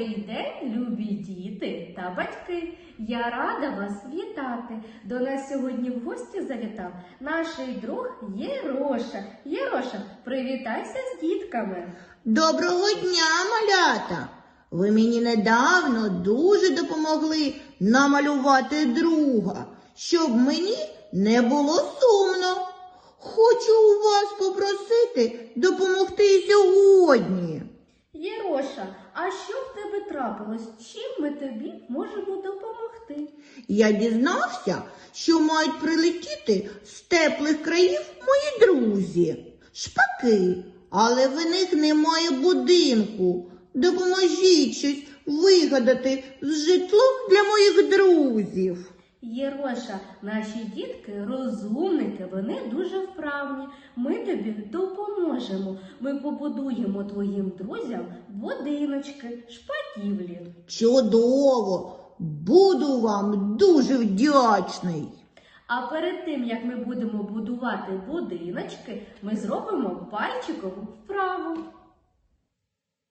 Добрий день, любі діти та батьки. Я рада вас вітати. До нас сьогодні в гості завітав наш друг Єроша. Єроша, привітайся з дітками. Доброго дня, малята! Ви мені недавно дуже допомогли намалювати друга, щоб мені не було сумно. Хочу у вас попросити допомогти сьогодні. Єроша, а що в тебе трапилось? Чим ми тобі можемо допомогти? Я дізнався, що мають прилетіти з теплих країв мої друзі, шпаки, але в них немає будинку. Допоможіть щось вигадати з житлом для моїх друзів. Єроша, наші дітки розумники, вони дуже вправні. Ми тобі допоможемо. Ми побудуємо твоїм друзям будиночки, шпаківлі. Чудово! Буду вам дуже вдячний. А перед тим, як ми будемо будувати будиночки, ми зробимо пальчикову вправу.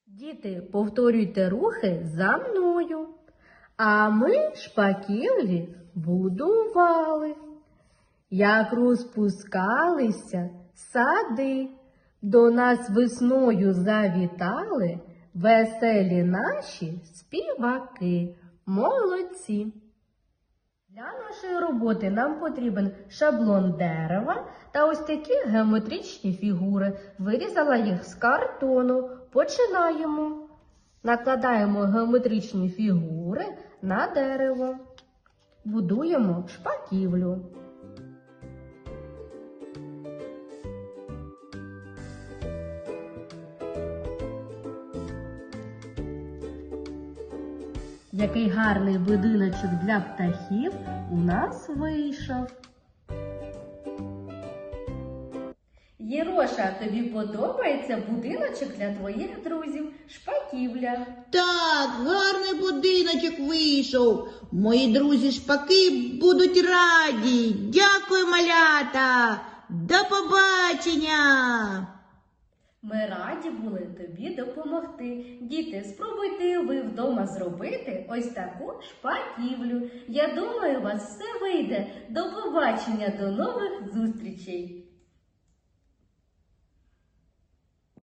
Діти, повторюйте рухи за мною. А ми шпаківлі будували. Як розпускалися сади, до нас весною завітали веселі наші співаки, молодці. Для нашої роботи нам потрібен шаблон дерева та ось такі геометричні фігури. Вирізала їх з картону. Починаємо. Накладаємо геометричні фігури на дерево. Будуємо шпаківлю. Який гарний будиночок для птахів у нас вийшов. Єроша, тобі подобається будиночок для твоїх друзів, шпаківля. Так, гарний будиночок вийшов. Мої друзі шпаки будуть раді. Дякую, малята. До побачення. Ми раді були тобі допомогти. Діти, спробуйте ви вдома зробити ось таку шпаківлю. Я думаю, у вас все вийде. До побачення, до нових зустрічей!